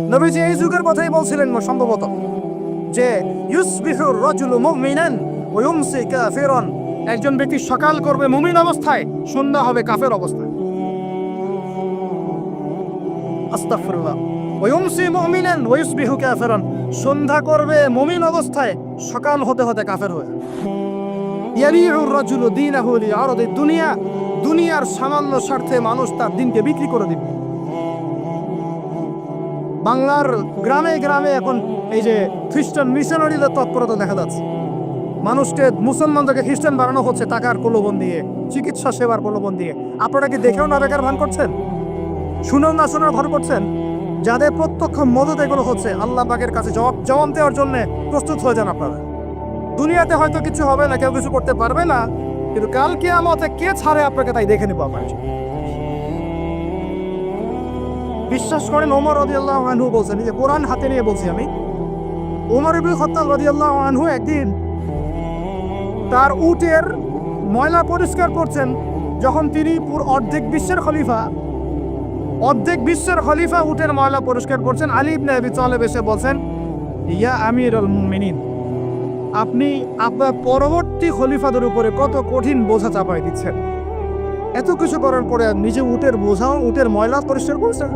নবীজি এই যুগের কথাই বলছিলেন সম্ভবত যে মুমিনান ইউমসি একজন ব্যক্তি সকাল করবে মুমিন অবস্থায়, সন্ধ্যা হবে কাফের অবস্থায়। আস্তাগফিরুল্লাহ। ইউমসি মুমিনান ইউসবিহু সন্ধ্যা করবে মুমিন অবস্থায়, সকাল হতে হতে কাফের হয়ে যাবে। ইয়াবিউ দুনিয়া। দুনিয়ার সামান্য স্বার্থে মানুষ তার দিনকে বিক্রি করে দিবে। বাংলার গ্রামে গ্রামে এখন এই যে খ্রিস্টান মিশনারিদের তৎপরতা দেখা যাচ্ছে। মানুষকে, মুসলমানদেরকে খ্রিস্টান বানানো হচ্ছে টাকার প্রলোভন দিয়ে, চিকিৎসা সেবার প্রলোভন দিয়ে। আপনারা কি দেখেও না বেকার ভান করছেন? শুনেও না শোনার ভান করছেন? যাদের প্রত্যক্ষ মদত এগুলো হচ্ছে, আল্লাহ পাকের কাছে জবাব জবাব দেওয়ার জন্য প্রস্তুত হয়ে যান আপনারা। দুনিয়াতে হয়তো কিছু হবে না, কেউ কিছু করতে পারবে না, কিন্তু কালকে আমাতে কে ছাড়ে আপনাকে তাই দেখে নেব আপনার বিশ্বাস করেন ওমর রদিয়াল্লাহ আনহু বলছেন যে কোরআন হাতে নিয়ে বলছি আমি, ওমর ইবুল খত্তাব রদিয়াল্লাহ আনহু একদিন তার উটের ময়লা পরিষ্কার করছেন, যখন তিনি অর্ধেক বিশ্বের খলিফা, অর্ধেক বিশ্বের খলিফা উটের ময়লা পরিষ্কার করছেন। আলী ইবনে আবি তালেব এসে বলছেন, ইয়া আমিরুল মুমিনিন, আপনি আপনার পরবর্তী খলিফাদের উপরে কত কঠিন বোঝা চাপাই দিচ্ছেন। এত কিছু করার পরে নিজে উটের বোঝাও, উটের ময়লা পরিষ্কার করছেন?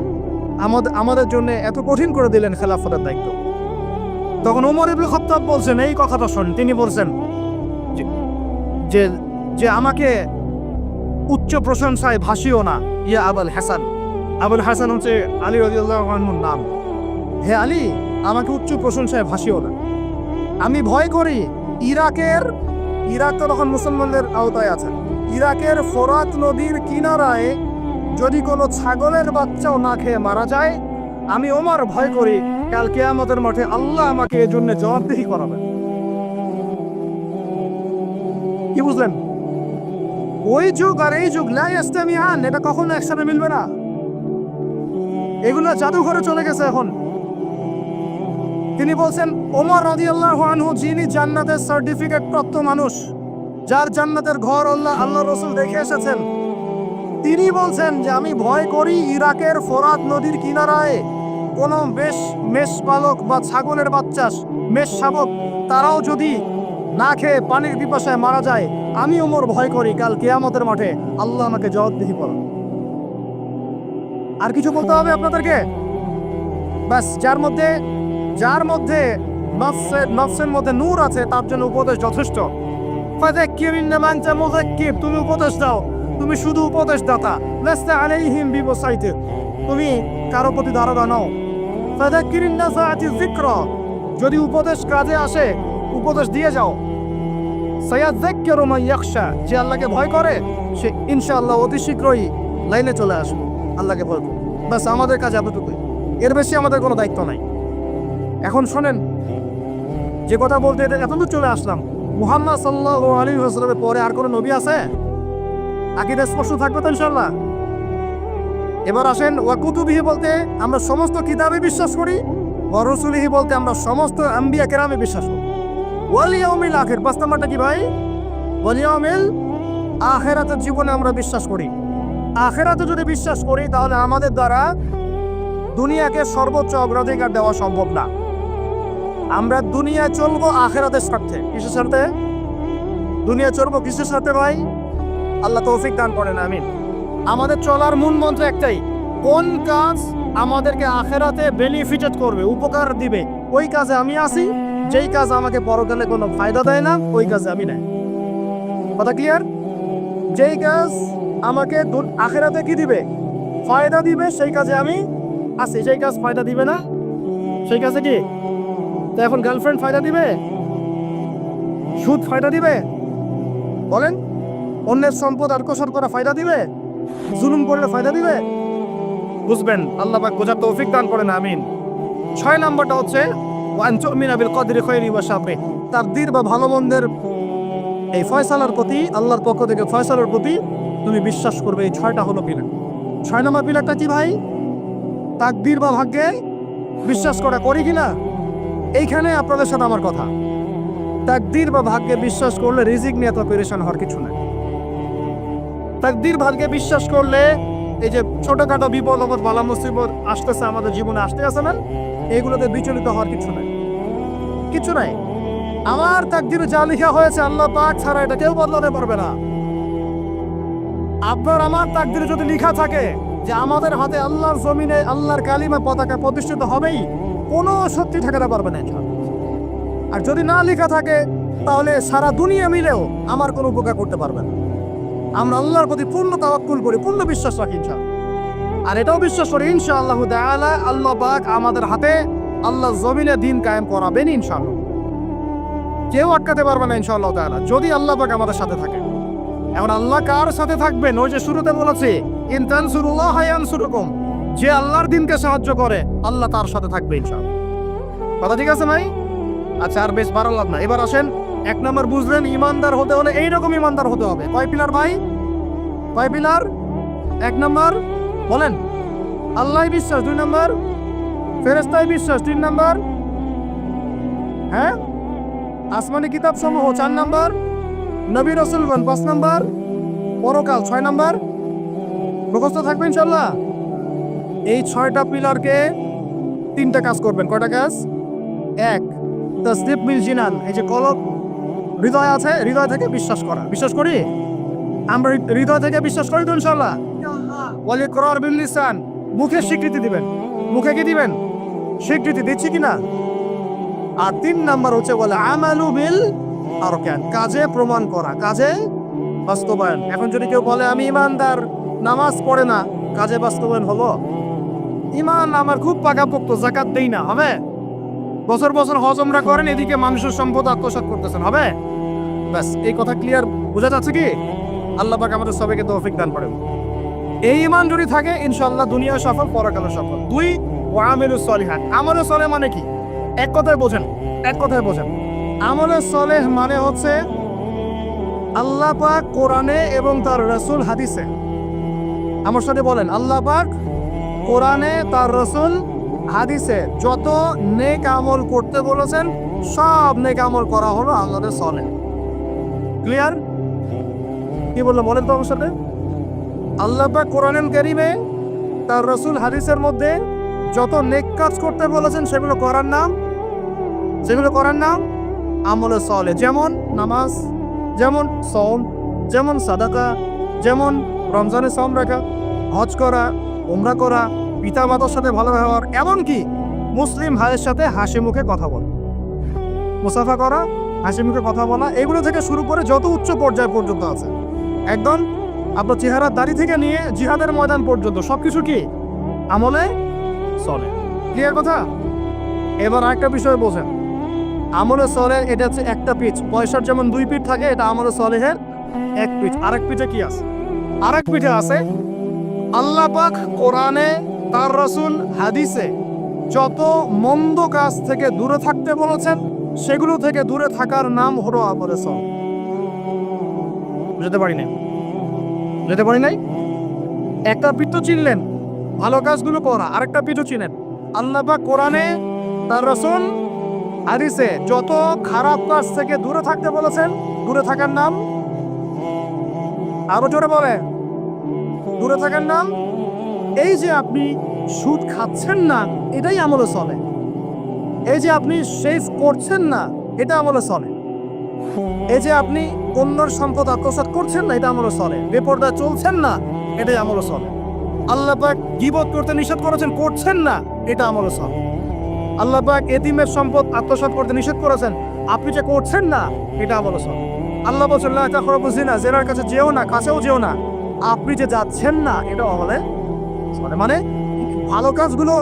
আমাদের আমাদের জন্য এত কঠিন করে দিলেন খেলাফতের দায়িত্ব। তখন ওমর ইবুল খত্তাব বলছেন, এই কথাটা শোন। তিনি বলছেন যে- যে আমাকে উচ্চ প্রশংসায় ভাসিও না। ইয়া আবুল হাসান। আবুল হাসান হচ্ছে আলী রাজিউল্লাহর নাম। হে আলী, আমাকে উচ্চ প্রশংসায় ভাসিও না। আমি ভয় করি ইরাকের, ইরাক তো তখন মুসলমানদের আওতায় আছে। ইরাকের ফোরাত নদীর কিনারায় যদি কোনো ছাগলের বাচ্চাও না খেয়ে মারা যায়, আমি ওমার ভয় করি, কাল কেয়ামতের মাঠে আল্লাহ আমাকে এর জন্য জবাবদিহি করাবেন কি বুঝলেন? ওই যুগ আর এই যুগ লাই আন এটা কখনো একসাথে মিলবে না। এগুলো জাদুঘরে চলে গেছে এখন। তিনি বলছেন, ওমর রাদিয়াল্লাহু আনহু, যিনি জান্নাতের সার্টিফিকেট প্রাপ্ত মানুষ, যার জান্নাতের ঘর আল্লাহ আল্লাহ রসুল দেখে এসেছেন তিনি বলছেন যে আমি ভয় করি ইরাকের ফোরাত নদীর কিনারায়। কোনো বেশ মেষ পালক বা ছাগলের বাচ্চা, মেষ শাবক, তারাও যদি না খেয়ে পানির পিপাসায় মারা যায় আমি ওমর ভয় করি কাল কেয়ামতের মাঠে। আল্লাহ আমাকে জবাবদিহি করো আর কিছু বলতে হবে আপনাদেরকে? ব্যাস, যার মধ্যে যার মধ্যে নফসের মধ্যে নূর আছে, তার জন্য উপদেশ যথেষ্ট। তুমি উপদেশ দাও। তুমি শুধু উপদেশ দাতা লাস্তা আলাইহিম বিবসাইতির তুমি কারও প্রতি দারোগা নও। ফাযাক্কির ইন্নাফাআতি যিকরা। যদি উপদেশ কাজে আসে, উপদেশ দিয়ে যাও। সায়াযাক্কিরু মান ইয়াখশা। যে আল্লাহকে ভয় করে, সে ইনশাআল্লাহ অতি শীঘ্রই লাইনে চলে আসবে। আল্লাহকে ভয় করবে বাস আমাদের কাজ এতটুকুই। এর বেশি আমাদের কোনো দায়িত্ব নাই। এখন শোনেন, যে কথা বলতে এতদূর চলে আসলাম। মুহাম্মদ সাল্লাহ আলী হাসলামের পরে আর কোনো নবী আছে? আকিদা স্পষ্ট থাকবে তো ইনশাল্লাহ এবার আসেন ওয়াকুতুবিহি বলতে আমরা সমস্ত কিতাবে বিশ্বাস করি ওয়ারসুলিহি বলতে আমরা সমস্ত আম্বিয়া কেরামে বিশ্বাস করি। ওয়ালিয়াউমিল আখের পাঁচ নাম্বারটা কি ভাই? ওয়ালিয়াউমিল আখেরাতের জীবনে আমরা বিশ্বাস করি। আখেরাতে যদি বিশ্বাস করি, তাহলে আমাদের দ্বারা দুনিয়াকে সর্বোচ্চ অগ্রাধিকার দেওয়া সম্ভব না। আমরা দুনিয়ায় চলবো আখেরাতের স্বার্থে। কিসের স্বার্থে? দুনিয়া চলবো কিসের স্বার্থে ভাই? আল্লাহ তৌফিক দান করেন, আমিন। আমাদের চলার মূল মন্ত্র একটাই, কোন কাজ আমাদেরকে আখেরাতে বেনিফিটেড করবে, উপকার দিবে, ওই কাজে আমি আসি যেই কাজ আমাকে পরকালে কোনো ফায়দা দেয় না, ওই কাজে আমি নাই। কথা ক্লিয়ার যেই কাজ আমাকে আখেরাতে কি দিবে? ফায়দা দিবে, সেই কাজে আমি আসি যেই কাজ ফায়দা দিবে না, সেই কাজে কি? তো এখন গার্লফ্রেন্ড ফায়দা দিবে? সুদ ফায়দা দিবে? বলেন। অন্যের সম্পদ আত্মসার করা ফায়দা দিবে? জুলুম করলে ফায়দা দিবে? বুঝবেন, আল্লাহ পাক বোঝার তৌফিক দান করেন, আমিন। ছয় নাম্বারটা হচ্ছে, ওয়ান তুমিনা বিল কদরি খৈরি ওয়া শাররি তাকদীর বা ভালো মন্দের এই ফয়সালার প্রতি, আল্লাহর পক্ষ থেকে ফয়সালার প্রতি তুমি বিশ্বাস করবে, এই ছয়টা হলো পিলার। ছয় নম্বর পিলারটা কি ভাই? তাকদীর বা ভাগ্যে বিশ্বাস করা করি কিনা? এইখানে আপনাদের সাথে আমার কথা। তাকদীর বা ভাগ্যে বিশ্বাস করলে রিজিক নিয়ে এত পেরেশান হওয়ার কিছু নাই। তাকদীর ভাগ্যে বিশ্বাস করলে এই যে ছোটখাটো বিপদ আপদ, বালা মুসিবত আসতেছে আমাদের জীবনে, আসতে আছে না? এগুলোতে বিচলিত হওয়ার কিছু নাই। কিছু নাই। আমার তাকদিরে যা লেখা হয়েছে, আল্লাহ পাক ছাড়া এটা কেউ বদলাতে পারবে না। আপনার আমার তাকদিরে যদি লিখা থাকে যে আমাদের হাতে আল্লাহর জমিনে, আল্লাহর কালিমা পতাকা প্রতিষ্ঠিত হবেই, কোনো শক্তি ঠেকাতে পারবে না। আর যদি না লেখা থাকে, তাহলে সারা দুনিয়া মিলেও আমার কোনো উপকার করতে পারবে না। আমরা আল্লাহর প্রতি পূর্ণ তাওয়াক্কুল করি, পূর্ণ বিশ্বাস রাখি আর এটাও বিশ্বাস করি, ইনশাআল্লাহ তাআলা আল্লাহ বাক আমাদের হাতে আল্লাহ জমিনে দিন কায়েম করাবেন ইনশাআল্লাহ। কেউ আটকাতে পারবে না ইনশাআল্লাহ তাআলা, যদি আল্লাহ পাক আমাদের সাথে থাকে এখন আল্লাহ কার সাথে থাকবেন? ওই যে শুরুতে বলেছে ইনতানসুরুল্লাহ ইয়ানসুরুকুম যে আল্লাহর দিনকে সাহায্য করে, আল্লাহ তার সাথে থাকবে ইনশাআল্লাহ। কথা ঠিক আছে ভাই? আচ্ছা আর বেশ বাড়ালাম না এবার আসেন এক নম্বর বুঝলেন, ইমানদার হতে হলে এইরকম ইমানদার হতে হবে। কয় পিলার ভাই? কয় পিলার? এক নম্বর, বলেন, আল্লাহ বিশ্বাস, দুই নম্বর ফেরেস্তায় বিশ্বাস, তিন নম্বর হ্যাঁ? আসমানি কিতাব সমূহ চার নম্বর, নবী রসুলগণ, পাঁচ নম্বর, পরকাল, ছয় নম্বর। মুখস্থ থাকবে ইনশাল্লাহ এই ছয়টা পিলারকে তিনটা কাজ করবেন। কয়টা কাজ? এক তসদিপ মিল জিনান, এই যে কলব হৃদয় আছে? হৃদয় থেকে বিশ্বাস করা। বিশ্বাস করি? আমরা হৃদয় থেকে বিশ্বাস করি তো ইনশাল্লাহ বলে করার বিল লিসান। মুখে স্বীকৃতি দিবেন। মুখে কি দিবেন? স্বীকৃতি দিচ্ছি কিনা? আর তিন নাম্বার হচ্ছে, বলে, আমালু বিল আর কেন কাজে প্রমাণ করা, কাজে বাস্তবায়ন। এখন যদি কেউ বলে, আমি ইমানদার, নামাজ পড়ে না। কাজে বাস্তবায়ন হলো? ইমান আমার খুব পাকাপোক্ত, জাকাত দেই না, হবে? বছর বছর হজমরা করেন, এদিকে মানুষের সম্পদ আত্মসাৎ করতেছেন, হবে? ব্যাস, এই কথা ক্লিয়ার বোঝা যাচ্ছে কি? আল্লাহ পাক আমাদের সবাইকে তৌফিক দান করেন। এই ইমান যদি থাকে, ইনশাআল্লাহ দুনিয়া সফল পরকালে সফল। দুই ওয়ামিলু সলিহাত। আমলে সলে মানে কি? এক কথায় বোঝেন, এক কথায় বোঝেন। আমলে সলেহ মানে হচ্ছে আল্লাহ পাক কোরআনে এবং তার রসুল হাদিসে। আমার সাথে বলেন, আল্লাহ পাক কোরআনে, তার রসুল হাদিসে যত নেক আমল করতে বলেছেন, সব নেক আমল করা হলো আল্লাহর সলে ক্লিয়ার কি বলল বলেন তো আমার সাথে? আল্লাহ পাক কোরআন কারিমে তার রসুল হাদিসের মধ্যে যত নেক কাজ করতে বলেছেন, সেগুলো করার নাম, সেগুলো করার নাম আমলে সলে। যেমন নামাজ, যেমন সম যেমন সাদাকা, যেমন রমজানে সম রাখা, হজ করা, উমরা করা পিতা মাতার সাথে ভালো ব্যবহার, এমনকি মুসলিম ভাইয়ের সাথে হাসি মুখে কথা বলা। মুসাফা করা, হাসি মুখে কথা বলা, এগুলো থেকে শুরু করে যত উচ্চ পর্যায় পর্যন্ত আছে। একদম আপনার চেহারার দাড়ি থেকে নিয়ে জিহাদের ময়দান পর্যন্ত, সবকিছু কি? আমলে চলে। ক্লিয়ার কথা? এবার আরেকটা বিষয় বোঝেন। আমলে সলের এটা হচ্ছে একটা পিচ পয়সার যেমন দুই পিঠ থাকে, এটা আমলে সলেহের এক পিঠ। আরেক পিঠে কি আছে? আরেক পিঠে আছে আল্লাহ পাক কোরআনে তার রসুল হাদিসে যত মন্দ কাজ থেকে দূরে থাকতে বলেছেন, সেগুলো থেকে দূরে থাকার নাম হলো সল বুঝতে পারি নাই? বুঝতে পারি নাই? একটা পিঠ চিনলেন, ভালো কাজগুলো করা। আরেকটা পিঠও চিনেন। আল্লাহ কোরআনে তার রসুন হাদিসে যত খারাপ কাজ থেকে দূরে থাকতে বলেছেন, দূরে থাকার নাম আরও জোরে বলে দূরে থাকার নাম এই যে আপনি সুদ খাচ্ছেন না, এটাই আমলে চলে। এই যে আপনি শেষ করছেন না, এটা আমলে চলে। এই যে আপনি অন্যর সম্পদ আত্মসাৎ করছেন না, এটা আমলে চলে। বেপর্দা চলছেন না, এটাই আমলে চলে। আল্লাহ পাক গিবত করতে নিষেধ করেছেন, করছেন না, এটা আমলে চলে। আল্লাপাক এতিমের সম্পদ আত্মসাৎ করতে নিষেধ করেছেন, আপনি যে করছেন না, এটা আমলে চলে। আল্লাহ বলছেন না এটা খরচ বুঝি না জেনার কাছে যেও না, কাছেও যেও না। আপনি যে যাচ্ছেন না এটা আমলে চলে মানে ভালো কাজগুলো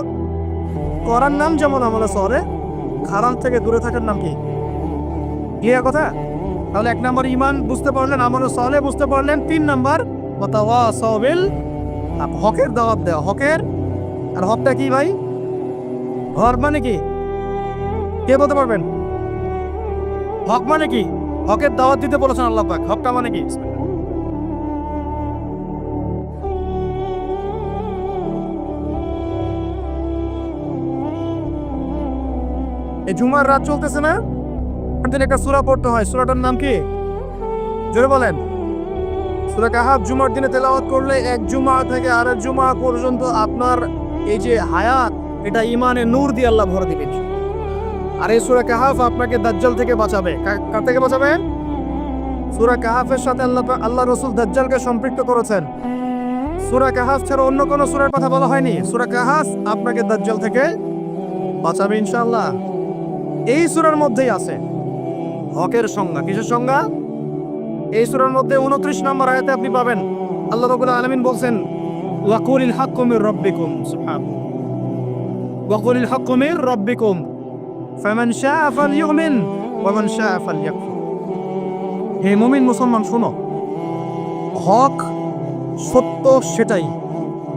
করার নাম যেমন আমলে চলে খারাপ থেকে দূরে থাকার নাম কি? ক্লিয়ার কথা? তাহলে এক নম্বর ইমান বুঝতে পারলেন আমলে চলে বুঝতে পারলেন, তিন নম্বর সবিল হকের দাওয়াত দেওয়া, হকের, আর হকটা কি ভাই? ঘর মানে কি? কে বলতে পারবেন? হক মানে কি? হকের দাওয়াত দিতে বলেছেন আল্লাহ হকটা মানে কি? এই জুমার রাত চলতেছে না? আপনাদের একটা সূরা পড়তে হয়। সূরাটার নাম কি? জোরে বলেন। সুরা কাহাব জুমার দিনে তেলাওয়াত করলে এক জুমা থেকে আরেক জুমা পর্যন্ত আপনার এই যে হায়াত, এটা ইমানে নূর দিয়ে আল্লাহ ভরে দিবেন। আর এই সুরা কাহাফ আপনাকে দাজ্জাল থেকে বাঁচাবে। কার থেকে বাঁচাবে? সুরা কাহাফের সাথে আল্লাহ আল্লাহ রসুল দাজ্জালকে সম্পৃক্ত করেছেন। সুরা কাহাফ ছাড়া অন্য কোনো সুরার কথা বলা হয়নি। সুরা কাহাফ আপনাকে দাজ্জাল থেকে বাঁচাবে ইনশাআল্লাহ। এই সুরার মধ্যেই আছে। হকের সংজ্ঞা। কিসের সংজ্ঞা? এই সুরার মধ্যে উনত্রিশ নম্বর আয়াতে আপনি পাবেন। আল্লাহ রবুল আলমিন বলছেন, ওয়াকুলিল হাক্কুমির রব্বিকুম ওয়াকুলিল হাক্কুমির রব্বিকুম ফামান শাআ ফালইউমিন ওয়া মান শাআ ফালইয়াকফুর। হে মুমিন মুসলমান, শোনো। হক সত্য সেটাই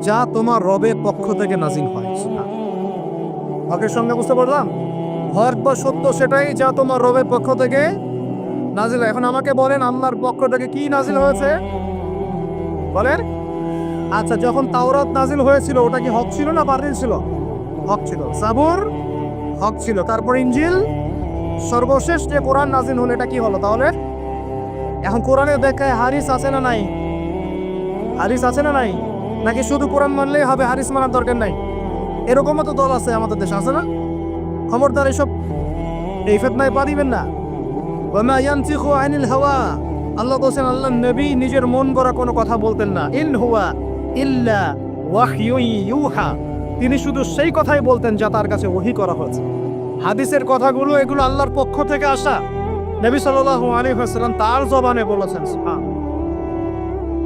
যা তোমার রবের পক্ষ থেকে নাজিল হয় হকের সঙ্গে বুঝতে পারলাম? হক বা সত্য সেটাই যা তোমার রবের পক্ষ থেকে নাজিল এখন আমাকে বলেন, আল্লাহর পক্ষ থেকে কি নাজিল হয়েছে? বলেন। আচ্ছা যখন তাওরাত নাজিল হয়েছিল, ওটা কি হক ছিল না বাতিল ছিল? হক ছিল। সাবুর হক ছিল। তারপর ইঞ্জিল সর্বশেষ যে কোরআন নাজিল হলো, এটা কি হলো তাহলে? এখন কোরআনে দেখায় হারিস আছে না নাই? হারিস আছে না নাই? নাকি শুধু কোরআন মানলেই হবে, হারিস মানার দরকার নাই? এরকমও তো দল আছে আমাদের দেশে, আছে না? খবরদার, এসব এই ফেতনায় পা দিবেন না। ওয়ামা ইয়ানতিকু আনিল হাওয়া। আল্লাহ বলছেন আল্লাহ নবী নিজের মন গড়া কোনো কথা বলতেন না। ইন হুয়া ইল্লা ওয়াহয়ুন ইউহা। তিনি শুধু সেই কথাই বলতেন যা তার কাছে ওহি করা হয়েছে। হাদিসের কথাগুলো, এগুলো আল্লাহর পক্ষ থেকে আসা। নবী সাল্লাল্লাহু আলাইহি ওয়াসাল্লাম তার জবানে বলেছেন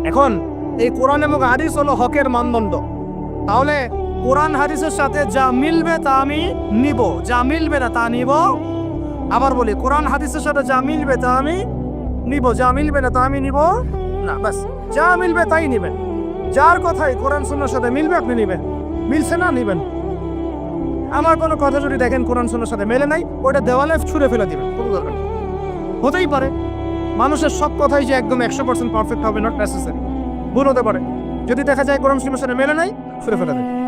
এখন এই কোরআন এবং হাদিস হলো হকের মানদণ্ড। তাহলে কোরআন হাদিসের সাথে যা মিলবে তা আমি নিব। যা মিলবে না তা নিব। আবার বলি, কোরআন হাদিসের সাথে যা মিলবে তা আমি নিব। যা মিলবে না তা আমি নিব না। বাস যা মিলবে তাই নিবেন। যার কথাই কোরআন সুন্নার সাথে মিলবে আপনি নিবেন। মিলছে না, নিবেন। আমার কোনো কথা যদি দেখেন কোরআন সুন্নার সাথে মেলে নাই ওটা দেওয়ালে ছুঁড়ে ফেলে দিবেন। কোনো দরকার হতেই পারে। মানুষের সব কথাই যে একদম একশো পার্সেন্ট পারফেক্ট হবে নট নেসেসারি ভুল হতে পারে। যদি দেখা যায় কোরআন সুন্নার সাথে মেলে নাই, ছুঁড়ে ফেলে দেবে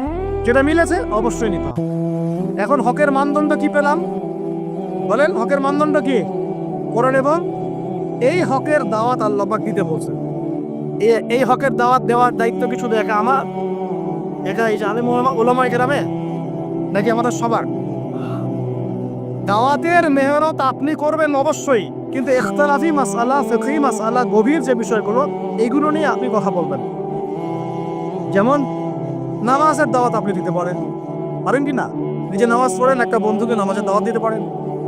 যেটা মিলেছে অবশ্যই নিতে এখন হকের মানদণ্ড কি পেলাম? বলেন, হকের মানদণ্ড কি? কোরআন এবং এই হকের দাওয়াত আল্লাহ পাক দিতে বলছে। এই হকের দাওয়াত দেওয়ার দায়িত্ব কি শুধু একা আমার? একা এই যে ওলামা- কেরামে? নাকি আমাদের সবার? দাওয়াতের মেহনত আপনি করবেন অবশ্যই, কিন্তু ইখতালাফি মাসালা, ফিকহি মাসালা, গভীর যে বিষয়গুলো, এগুলো নিয়ে আপনি কথা বলবেন। যেমন নামাজের দাওয়াত আপনি দিতে পারেন। পারেন কি না? নিজে নামাজ পড়েন, একটা বন্ধুকে নামাজের দাওয়াত দিতে পারেন।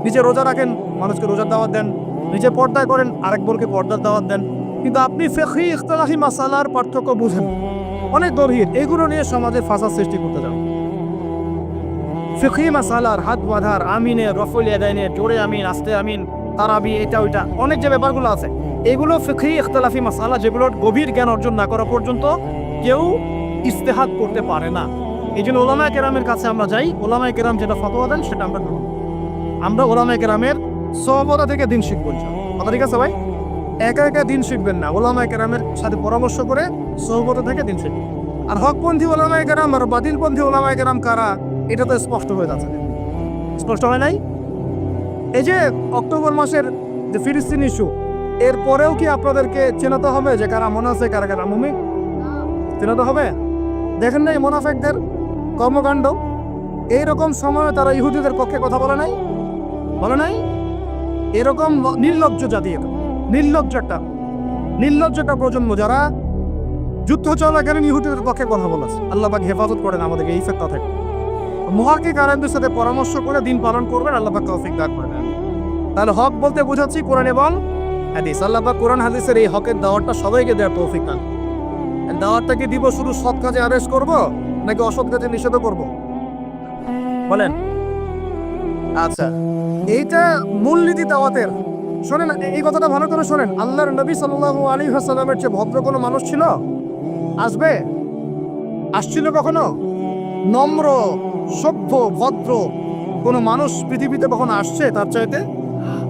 নিজে রোজা রাখেন, মানুষকে রোজার দাওয়াত দেন। নিজে পর্দায় করেন, আরেক বোনকে পর্দার দাওয়াত দেন। কিন্তু আপনি ফেকি ইখতলাফি, মাসালার পার্থক্য বুঝেন। অনেক গভীর। এগুলো নিয়ে সমাজে ফাঁসা সৃষ্টি করতে যান। ফিকি মাসালার, হাত বাঁধার, আমিনে, রফুল এদাইনে জোরে আমিন, আস্তে আমিন, তারাবি, এটা, ওইটা, অনেক যে ব্যাপারগুলো আছে। এগুলো ফিকি ইখতলাফি, মাসালা, যেগুলোর গভীর জ্ঞান অর্জন না করা পর্যন্ত কেউ ইস্তেহাদ করতে পারে না। এই জন্য ওলামায় কেরামের কাছে আমরা যাই। ওলামায় কেরাম যেটা ফতোয়া দেন, সেটা আমরা গ্রহণ আমরা ওলামায় কেরামের সহবতা থেকে দিন শিখব। কথা ঠিক আছে ভাই? একা একা দিন শিখবেন না। ওলামায় কেরামের সাথে পরামর্শ করে সহবতা থেকে দিন শিখবেন। আর হকপন্থী ওলামায় কেরাম আর বাতিলপন্থী ওলামায় কেরাম কারা? এটা তো স্পষ্ট হয়ে যাচ্ছে। স্পষ্ট হয় নাই? এই যে অক্টোবর মাসের যে ফিলিস্তিন ইস্যু, এরপরেও কি আপনাদেরকে চেনাতে হবে যে কারা মনে আছে কারা কারা মুমি চেনাতে হবে? দেখেন নাই মোনাফেকদের কর্মকাণ্ড? এইরকম সময়ে তারা ইহুদিদের পক্ষে কথা বলে নাই? বলে নাই? এরকম নির্লজ্জ জাতি এটা। নির্লজ্জ একটা। নির্লজ্জ একটা প্রজন্ম যারা যুদ্ধ চলাকালীন ইহুদিদের পক্ষে কথা বলেছে আল্লাহ পাক হেফাজত করেন আমাদেরকে, এই ফেক্তা থেকে। মহাকে কারেন্টের সাথে পরামর্শ করে দিন পালন করবেন, আল্লাহ পাক তৌফিক দান করে দেন। তাহলে হক বলতে বোঝাচ্ছি কোরআন এবং হাদিস। আল্লাহ পাক কোরআন হাদিসের এই হকের দাওয়াতটা সবাইকে দেওয়ার তৌফিক দান। দাওয়াতটাকে দিব শুধু সৎ কাজে আদেশ করব, নাকি অসৎ কাজে নিষেধ করব? বলেন। আচ্ছা এইটা মূলনীতি দাওয়াতের। শোনেন, এই কথাটা ভালো করে শোনেন। আল্লাহর নবী সাল্লাল্লাহু আলাইহি ওয়াসাল্লামের চেয়ে ভদ্র কোনো মানুষ ছিল? আসবে? আসছিল কখনো? নম্র, সভ্য, ভদ্র কোনো মানুষ পৃথিবীতে কখনো আসছে তার চাইতে?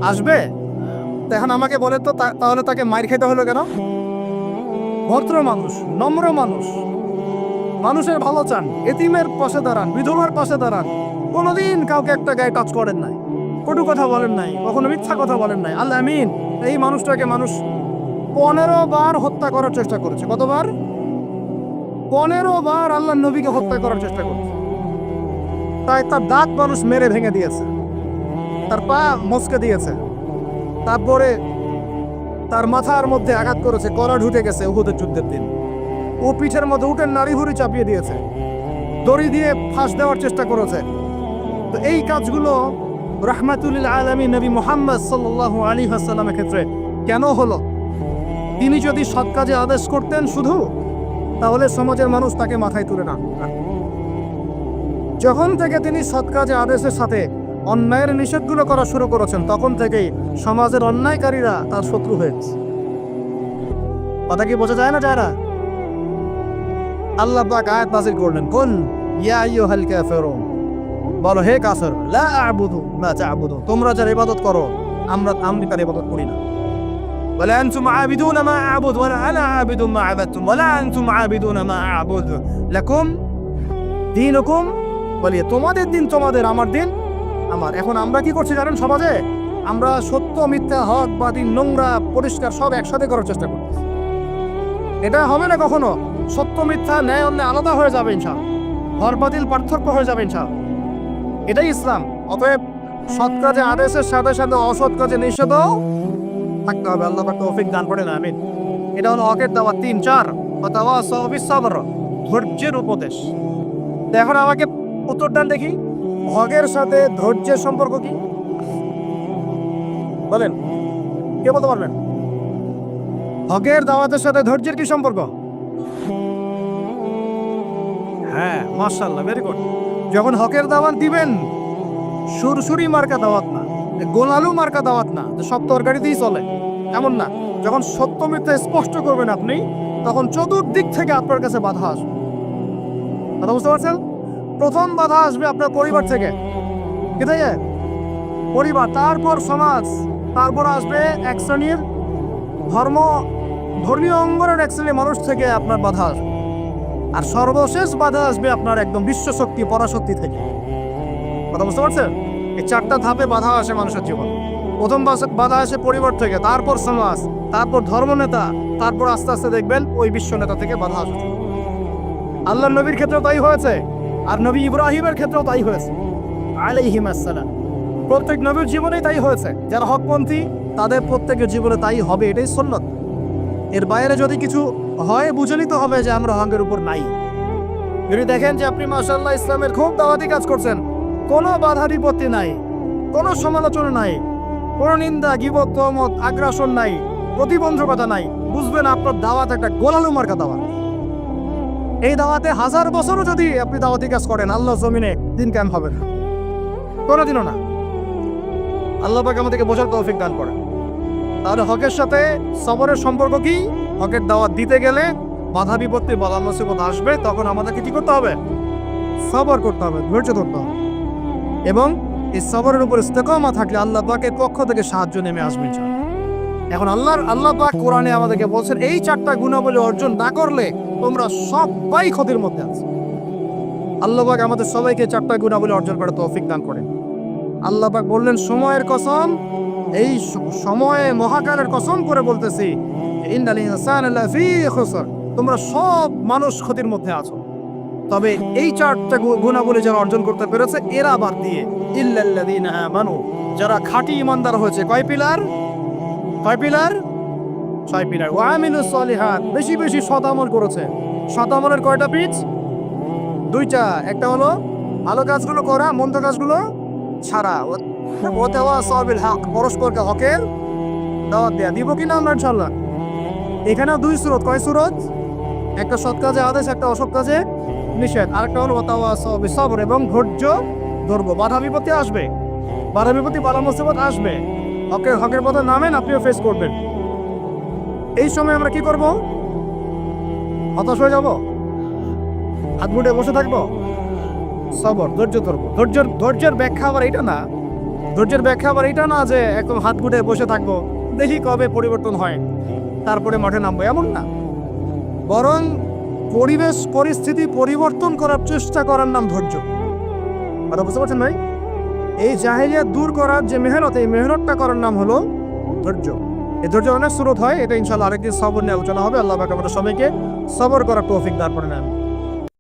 আসবে? তা এখন আমাকে বলে তো তা- তাহলে তাকে মার খেতে হলো কেন? ভদ্র মানুষ, নম্র মানুষ। মানুষের ভালো চান, এতিমের পাশে দাঁড়ান, বিধবার পাশে দাঁড়ান। কোনোদিন কাউকে একটা গায়ে টাচ করেন নাই। কটু কথা বলেন নাই, কখনো মিথ্যা কথা বলেন নাই। আল্লাহ, আমিন। এই মানুষটাকে মানুষ পনেরো বার হত্যা করার চেষ্টা করেছে। কতবার? পনেরো বার আল্লাহ নবীকে হত্যা করার চেষ্টা করেছে। তাই তার দাঁত মানুষ মেরে ভেঙে দিয়েছে। তার পা মস্কে দিয়েছে। তারপরে তার মাথার মধ্যে আঘাত করেছে, কলা ঢুকে গেছে উহুদের যুদ্ধের দিন। ও পিঠের মধ্যে উঠে নাড়ি ভুড়ি চাপিয়ে দিয়েছে। দড়ি দিয়ে ফাঁস দেওয়ার চেষ্টা করেছে। তো এই কাজগুলো রহমাতুল্লিল আলমী নবী মোহাম্মদ সাল্লাল্লাহু আলী হাসাল্লামের ক্ষেত্রে কেন হলো? তিনি যদি সৎ কাজে আদেশ করতেন শুধু, তাহলে সমাজের মানুষ তাকে মাথায় তুলে না। যখন থেকে তিনি সৎ কাজে আদেশের সাথে অন্যায়ের নিষেধগুলো করা শুরু করেছেন তখন থেকেই সমাজের অন্যায়কারীরা তার শত্রু হয়েছে কথা কি বোঝা যায় না যায় না আল্লাহ পাক আয়াত নাজিল করলেন কোন ইয়া আইয়ুহাল কাফিরুন বলো হে কাফের লা আ'বুদু মা তা'বুদু তোমরা যার ইবাদত করো আমরা আমি তার ইবাদত করি না ولا أنتم عابدون ما أعبد ولا أنا عابد ما عبدتم ولا أنتم عابدون ما أعبد لكم دينكم বলি তোমাদের দিন তোমাদের আমার দিন আমার। এখন আমরা কি করছি জানেন সমাজে? আমরা সত্য, মিথ্যা, হক, বাতিল, নোংরা, পরিষ্কার, সব একসাথে করার চেষ্টা করছি এটা হবে না কখনো? সত্য, মিথ্যা, ন্যায়, অন্যায় আলাদা হয়ে যাবে ইনশাল হর বাতিল পার্থক্য হয়ে যাবে ইনশাল এটাই ইসলাম। অতএব সৎ কাজে, আদেশের সাথে সাথে অসৎ কাজে নিষেধও থাকতে হবে। আল্লাহ তৌফিক দান করেন, আমিন। এটা হলো হকের দাওয়া তিন, চার অথবা সবর, ধৈর্যের উপদেশ। এখন আমাকে উত্তর দান দেখি। হকের সাথে ধৈর্যের সম্পর্ক কি? বলেন, কে বলতে পারবেন? হকের দাওয়াতের সাথে ধৈর্যের কি সম্পর্ক? হ্যাঁ মার্শাল্লাহ ভেরি গুড যখন হকের দাওয়াত দিবেন, সুরসুরি মার্কা দাওয়াত না, গোলালু মার্কা দাওয়াত না সব তরকারিতেই চলে, এমন না। যখন সত্য মিথ্যা স্পষ্ট করবেন আপনি, তখন চতুর্দিক থেকে আপনার কাছে বাধা আসবে। কথা বুঝতে পারছেন? প্রথম বাধা আসবে আপনার পরিবার থেকে। কি তাই পরিবার, তারপর সমাজ, তারপর আসবে এক শ্রেণির ধর্ম, ধর্মীয় অঙ্গনের এক শ্রেণির মানুষ থেকে আপনার বাধা আসবে। আর সর্বশেষ বাধা আসবে আপনার একদম বিশ্বশক্তি, পরাশক্তি থেকে। কথা বুঝতে পারছেন? এই চারটা ধাপে বাধা আসে মানুষের জীবন। প্রথম বাধা আসে পরিবার থেকে, তারপর সমাজ, তারপর ধর্মনেতা, তারপর আস্তে আস্তে দেখবেন ওই বিশ্ব নেতা থেকে বাধা আসবে। আল্লাহ নবীর ক্ষেত্রে তাই হয়েছে। আর নবী ইব্রাহিমের ক্ষেত্রেও তাই হয়েছে। আলাইহিম আসসালাম। প্রত্যেক নবীর জীবনেই তাই হয়েছে। যারা হকপন্থী, তাদের প্রত্যেকের জীবনে তাই হবে, এটাই সন্ন্যত এর বাইরে যদি কিছু হয়, বুঝে নিতে হবে যে আমরা হকের উপর নাই। যদি দেখেন যে আপনি মাসাল্লাহ ইসলামের খুব দাওয়াতি কাজ করছেন, কোনো বাধা বিপত্তি নাই, কোনো সমালোচনা নাই, কোনো নিন্দা, গিবত, তহমত, আগ্রাসন নাই, প্রতিবন্ধকতা নাই, বুঝবেন আপনার দাওয়াত একটা গোলালু মার্কা দাওয়াত। এই দাওয়াতে হাজার বছরও যদি আপনি দাওয়াতি কাজ করেন, আল্লাহ জমিনে দিন ক্যাম্প হবে না। কোনোদিনও না। আল্লাহ পাক আমাদেরকে বোঝার তৌফিক দান করে তাহলে হকের সাথে সবরের সম্পর্ক কি? হকের দাওয়াত দিতে গেলে বাধা বিপত্তি বাধা মুসিবত আসবে, তখন আমাদেরকে কি করতে হবে? সবর করতে হবে, ধৈর্য ধরতে হবে। এবং এই সবরের উপর ইস্তেকমা থাকলে আল্লাহ পাকের পক্ষ থেকে সাহায্য নেমে আসবে এখন আল্লাহর, আল্লাহ পাক কোরআনে আমাদেরকে বলছেন, এই চারটা গুণাবলী অর্জন না করলে তোমরা সবাই ক্ষতির মধ্যে আছে। আল্লাহবাক আমাদের সবাইকে চারটা গুণাবলী অর্জন করে তৌফিক দান করেন। আল্লাহবাক বললেন, সময়ের কসম, এই সময়ে মহাকালের কসম করে বলতেছি তোমরা সব মানুষ ক্ষতির মধ্যে আছো। তবে এই চারটা গুণাবলী যারা অর্জন করতে পেরেছে, এরা বাদ দিয়ে, ইল্লাল্লাযীনা আমানু, যারা খাঁটি ইমানদার হয়েছে, কয় পিলার? কয় পিলার? পিলার ওয়া আমিলুস সলিহাত। বেশি বেশি আমল করেছে। সৎ আমলের কয়টা পিচ? দুইটা। একটা হলো ভালো কাজগুলো করা, মন্দ কাজগুলো ছাড়া। ও- ও দেওয়া সবিল হক, পরস্পরকে হকের দাওয়াত দেয়া। দিব কি না আমরা ইনশাল্লাহ এখানে দুই সুরত। কয় সুরত? একটা সৎ কাজে আদেশ, একটা অসৎ কাজে নিষেধ। আরেকটা হলো ওতাওয়া সবি সবর এবং ধৈর্য ধরবো। বাধা বিপত্তি আসবে। বাধা বিপত্তি বাধা মুসিবত আসবে। হকের হকের পথে নামেন, আপনিও ফেস করবেন। এই সময় আমরা কি করব? হতাশ হয়ে যাব? হাত মুটে বসে থাকব? সবর, ধৈর্য ধরবো। ধৈর্যের ধৈর্যের ব্যাখ্যা আবার এটা না। ধৈর্যের ব্যাখ্যা আবার এটা না যে একদম হাত মুটে বসে থাকব, দেখি কবে পরিবর্তন হয়। তারপরে মাঠে নামবো, এমন না। বরং পরিবেশ, পরিস্থিতি পরিবর্তন করার চেষ্টা করার নাম ধৈর্য। কথা বুঝতে পারছেন ভাই? এই জাহেলিয়া দূর করার যে মেহনত, এই মেহনতটা করার নাম হলো ধৈর্য। এই ধৈর্য অনেক স্রোত হয়। এটা ইনশাল্লাহ আরেকদিন সবর নিয়ে আলোচনা হবে। আল্লাহ পাক আমাদের সবাইকে সবর করার তৌফিক দান করেন নেন।